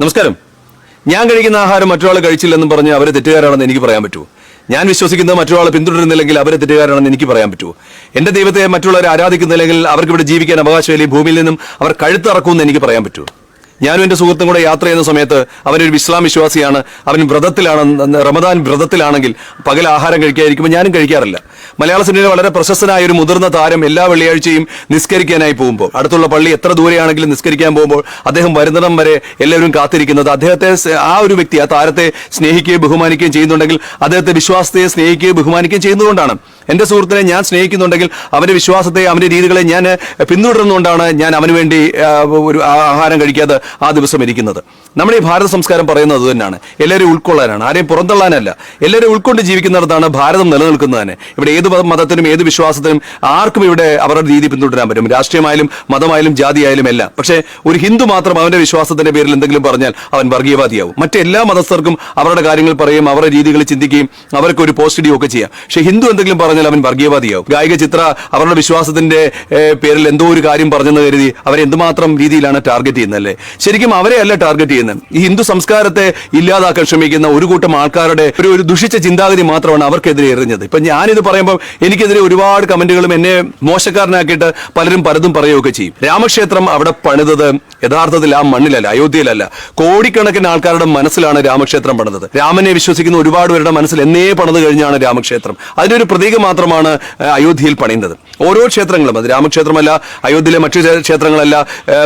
നമസ്കാരം. ഞാൻ കഴിക്കുന്ന ആഹാരം മറ്റൊരാൾ കഴിച്ചില്ലെന്നും പറഞ്ഞ് അവരെ തെറ്റുകാരാണെന്ന് എനിക്ക് പറയാൻ പറ്റൂ. ഞാൻ വിശ്വസിക്കുന്നത് മറ്റൊരാൾ പിന്തുടരുന്നില്ലെങ്കിൽ അവരെ തെറ്റുകാരാണെന്ന് എനിക്ക് പറയാൻ പറ്റൂ. എന്റെ ദൈവത്തെ മറ്റുള്ളവരെ ആരാധിക്കുന്നില്ലെങ്കിൽ അവർക്ക് ഇവിടെ ജീവിക്കാൻ അവകാശമില്ല. ഭൂമിയിൽ നിന്നും അവർ കഴുത്തിറക്കുമെന്ന് എനിക്ക് പറയാൻ പറ്റൂ. ഞാനും എന്റെ സുഹൃത്തും കൂടെ യാത്ര ചെയ്യുന്ന സമയത്ത് അവനൊരു ഇസ്ലാം വിശ്വാസിയാണ്. അവൻ വ്രതത്തിലാണ് റമദാൻ വ്രതത്തിലാണെങ്കിൽ പകൽ ആഹാരം കഴിക്കാതിരിക്കുമ്പോൾ ഞാനും കഴിക്കാറില്ല. മലയാള സിനിമയിൽ വളരെ പ്രശസ്തനായ ഒരു മുതിർന്ന താരം എല്ലാ വെള്ളിയാഴ്ചയും നിസ്കരിക്കാനായി പോകുമ്പോൾ അടുത്തുള്ള പള്ളി എത്ര ദൂരെയാണെങ്കിലും നിസ്കരിക്കാൻ പോകുമ്പോൾ അദ്ദേഹം വരുന്നിടം വരെ എല്ലാവരും കാത്തിരിക്കുന്നത്. അദ്ദേഹത്തെ ആ ഒരു വ്യക്തി ആ താരത്തെ സ്നേഹിക്കുകയും ബഹുമാനിക്കുകയും ചെയ്യുന്നുണ്ടെങ്കിൽ അദ്ദേഹത്തെ വിശ്വാസത്തെ സ്നേഹിക്കുകയും ബഹുമാനിക്കുകയും ചെയ്യുന്നതുകൊണ്ടാണ്. എന്റെ സുഹൃത്തിനെ ഞാൻ സ്നേഹിക്കുന്നുണ്ടെങ്കിൽ അവന്റെ വിശ്വാസത്തെ അവന്റെ രീതികളെ ഞാൻ പിന്തുടരുന്നുകൊണ്ടാണ് ഞാൻ അവന് വേണ്ടി ഒരു ആഹാരം കഴിക്കാതെ ആ ദിവസം ഇരിക്കുന്നത്. നമ്മുടെ ഈ ഭാരത സംസ്കാരം പറയുന്നത് അത് തന്നെയാണ് എല്ലാവരും ഉൾക്കൊള്ളാനാണ്. ആരെയും പുറന്തള്ളാനല്ല. എല്ലാവരും ഉൾക്കൊണ്ട് ജീവിക്കുന്നിടത്താണ് ഭാരതം നിലനിൽക്കുന്നത് തന്നെ. ഇവിടെ ഏത് മതത്തിനും ഏത് വിശ്വാസത്തിനും ആർക്കും ഇവിടെ അവരുടെ രീതി പിന്തുടരാൻ പറ്റും. രാഷ്ട്രീയമായാലും മതമായാലും ജാതിയായാലും എല്ലാം. പക്ഷേ ഒരു ഹിന്ദു മാത്രം അവന്റെ വിശ്വാസത്തിന്റെ പേരിൽ എന്തെങ്കിലും പറഞ്ഞാൽ അവൻ വർഗീയവാദിയാവും. മറ്റെല്ലാ മതസ്ഥർക്കും അവരുടെ കാര്യങ്ങൾ പറയും അവരുടെ രീതികൾ ചിന്തിക്കുകയും അവർക്ക് ഒരു പോസ്റ്റ് ഒക്കെ ചെയ്യാം. പക്ഷെ ഹിന്ദു എന്തെങ്കിലും പറഞ്ഞാൽ അവൻ വർഗീയവാദിയാവും. ഗായിക ചിത്ര അവരുടെ വിശ്വാസത്തിന്റെ പേരിൽ എന്തോ ഒരു കാര്യം പറഞ്ഞെന്ന് കരുതി അവരെ എന്തുമാത്രം രീതിയിലാണ് ടാർഗറ്റ് ചെയ്യുന്നല്ലേ ശരിക്കും അവരെ അല്ല ടാർഗറ്റ് ചെയ്യുന്നത്. ഈ ഹിന്ദു സംസ്കാരത്തെ ഇല്ലാതാക്കാൻ ശ്രമിക്കുന്ന ഒരു കൂട്ടം ആൾക്കാരുടെ ഒരു ഒരു ദുഷിച്ച ചിന്താഗതി മാത്രമാണ് അവർക്കെതിരെ എറിഞ്ഞത്. ഇപ്പൊ ഞാനിത് പറയുമ്പോൾ എനിക്കെതിരെ ഒരുപാട് കമന്റുകളും എന്നെ മോശക്കാരനാക്കിയിട്ട് പലരും പലതും പറയുകയൊക്കെ ചെയ്യും. രാമക്ഷേത്രം അവിടെ പണിതത് യഥാർത്ഥത്തിൽ ആ മണ്ണിലല്ല അയോധ്യയിലല്ല. കോടിക്കണക്കിന് ആൾക്കാരുടെ മനസ്സിലാണ് രാമക്ഷേത്രം പണിതത്. രാമനെ വിശ്വസിക്കുന്ന ഒരുപാട് പേരുടെ മനസ്സിൽ എന്നേ പണിത് കഴിഞ്ഞാണ് രാമക്ഷേത്രം. അതിന്റെ ഒരു പ്രതീകം മാത്രമാണ് അയോധ്യയിൽ പണിയുന്നത്. ഓരോ ക്ഷേത്രങ്ങളും. അത് രാമക്ഷേത്രമല്ല അയോധ്യയിലെ മറ്റു ക്ഷേത്രങ്ങളല്ല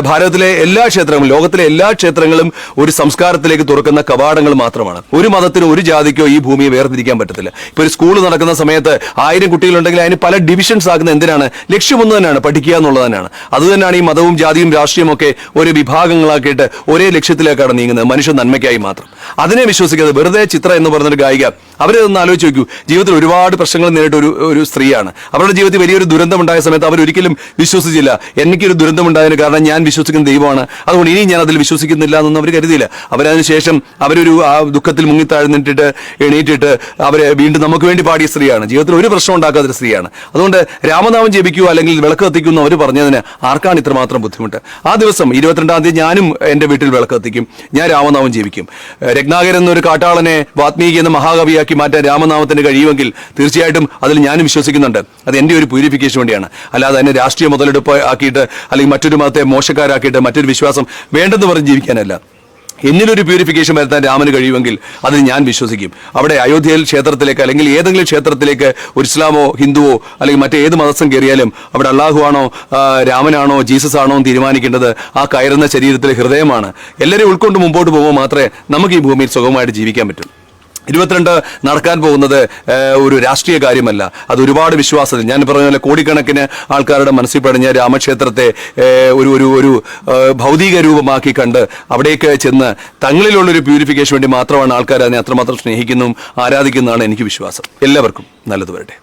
ഭാരതത്തിലെ എല്ലാ ക്ഷേത്രങ്ങളും ലോകത്തിലെ എല്ലാ ക്ഷേത്രങ്ങളും ഒരു സംസ്കാരത്തിലേക്ക് തുറക്കുന്ന കവാടങ്ങൾ മാത്രമാണ്. ഒരു മതത്തിനോ ഒരു ജാതിക്കോ ഈ ഭൂമിയെ വേർതിരിക്കാൻ പറ്റത്തില്ല. ഇപ്പൊ ഒരു സ്കൂൾ നടക്കുന്ന സമയത്ത് ആയിരം കുട്ടികളുണ്ടെങ്കിൽ അതിന് പല ഡിവിഷൻസ് ആക്കുന്ന എന്തിനാണ്? ലക്ഷ്യം ഒന്ന് തന്നെയാണ് പഠിക്കുക എന്നുള്ളത് തന്നെയാണ്. അത് തന്നെയാണ് ഈ മതവും ജാതിയും രാഷ്ട്രീയം ഒക്കെ ഒരു വിഭാഗങ്ങളാക്കിയിട്ട് ഒരേ ലക്ഷ്യത്തിലേക്കാണ് നീങ്ങുന്നത് മനുഷ്യ നന്മയ്ക്കായി മാത്രം. അതിനെ വിശ്വസിക്കുന്നത് വെറുതെ ചിത്ര എന്ന് പറഞ്ഞൊരു ഗായിക അവരെ ഒന്ന് ആലോചിച്ച് നോക്കൂ. ജീവിതത്തിൽ ഒരുപാട് പ്രശ്നങ്ങൾ നേരിട്ട ഒരു ഒരു സ്ത്രീയാണ്. അവരുടെ ജീവിതത്തിൽ വലിയൊരു ദുരന്തമുണ്ടായ സമയത്ത് അവർ ഒരിക്കലും വിശ്വസിച്ചില്ല. എനിക്കൊരു ദുരന്തമുണ്ടായതിന് കാരണം ഞാൻ വിശ്വസിക്കുന്ന ദൈവമാണ്. അതുകൊണ്ട് ഇനി ഞാൻ അതിൽ വിശ്വസിക്കുന്നില്ല എന്നൊന്നും അവർ കരുതിയില്ല. അവരതിനുശേഷം അവരൊരു ആ ദുഃഖത്തിൽ മുങ്ങിത്താഴ്ന്നിട്ടിട്ട് എണീറ്റിട്ട് അവരെ വീണ്ടും നമുക്ക് വേണ്ടി പാടിയ സ്ത്രീയാണ്. ജീവിതത്തിൽ ഒരു പ്രശ്നം ഉണ്ടാക്കാത്തൊരു സ്ത്രീയാണ്. അതുകൊണ്ട് രാമനാമം ജപിക്കുക അല്ലെങ്കിൽ വിളക്ക് കത്തിക്കുന്നു അവർ പറഞ്ഞതിന് ആർക്കാണ് ഇത്രമാത്രം ബുദ്ധിമുട്ട്? ആ ദിവസം ഇരുപത്തിരണ്ടാം തീയതി ഞാനും എന്റെ വീട്ടിൽ വിളക്ക് കത്തിക്കും. ഞാൻ രാമനാമം ജപിക്കും. രത്നാകരൻ എന്നൊരു കാട്ടാളനെ വാത്മീകി എന്ന മഹാകവിയാക്കി മാറ്റാൻ രാമനാമത്തിന് കഴിയുമെങ്കിൽ തീർച്ചയായിട്ടും അതിൽ ഞാനും വിശ്വസിക്കുന്നുണ്ട്. അത് എന്റെ ഒരു പ്യൂരിഫിക്കേഷൻ വേണ്ടിയാണ്. അല്ലാതെ അതിനെ രാഷ്ട്രീയ മുതലെടുപ്പ് ആക്കിയിട്ട് അല്ലെങ്കിൽ മറ്റൊരു മതത്തെ മോശക്കാരാക്കിയിട്ട് മറ്റൊരു വിശ്വാസം വേണ്ടെന്ന് പറഞ്ഞ് ജീവിക്കാനല്ല. എന്നിലൊരു പ്യൂരിഫിക്കേഷൻ വരുത്താൻ രാമന് കഴിയുമെങ്കിൽ അത് ഞാൻ വിശ്വസിക്കും. അവിടെ അയോധ്യയിൽ ക്ഷേത്രത്തിലേക്ക് അല്ലെങ്കിൽ ഏതെങ്കിലും ക്ഷേത്രത്തിലേക്ക് ഒരു ഇസ്ലാമോ ഹിന്ദുവോ അല്ലെങ്കിൽ മറ്റേത് മതസ്ഥം കയറിയാലും അവിടെ അള്ളാഹു ആണോ രാമനാണോ ജീസസ് ആണോ തീരുമാനിക്കേണ്ടത് ആ കയറുന്ന ശരീരത്തിലെ ഹൃദയമാണ്. എല്ലാവരെയും ഉൾക്കൊണ്ട് മുമ്പോട്ട് പോകുമ്പോൾ മാത്രമേ നമുക്ക് ഈ ഭൂമിയിൽ സുഖമായിട്ട് ജീവിക്കാൻ പറ്റൂ. ഇരുപത്തിരണ്ട് നടക്കാൻ പോകുന്നത് ഒരു രാഷ്ട്രീയ കാര്യമല്ല. അത് ഒരുപാട് വിശ്വാസത്തിൽ ഞാൻ പറഞ്ഞ പോലെ കോടിക്കണക്കിന് ആൾക്കാരുടെ മനസ്സിൽ പടിഞ്ഞ രാമക്ഷേത്രത്തെ ഒരു ഒരു ഒരു ഭൗതിക രൂപമാക്കി കണ്ട് അവിടേക്ക് ചെന്ന് തങ്ങളിലുള്ളൊരു പ്യൂരിഫിക്കേഷൻ വേണ്ടി മാത്രമാണ് ആൾക്കാർ അതിനെ അത്രമാത്രം സ്നേഹിക്കുന്നതും ആരാധിക്കുന്നതാണ് എനിക്ക് വിശ്വാസം. എല്ലാവർക്കും നല്ലത് വരട്ടെ.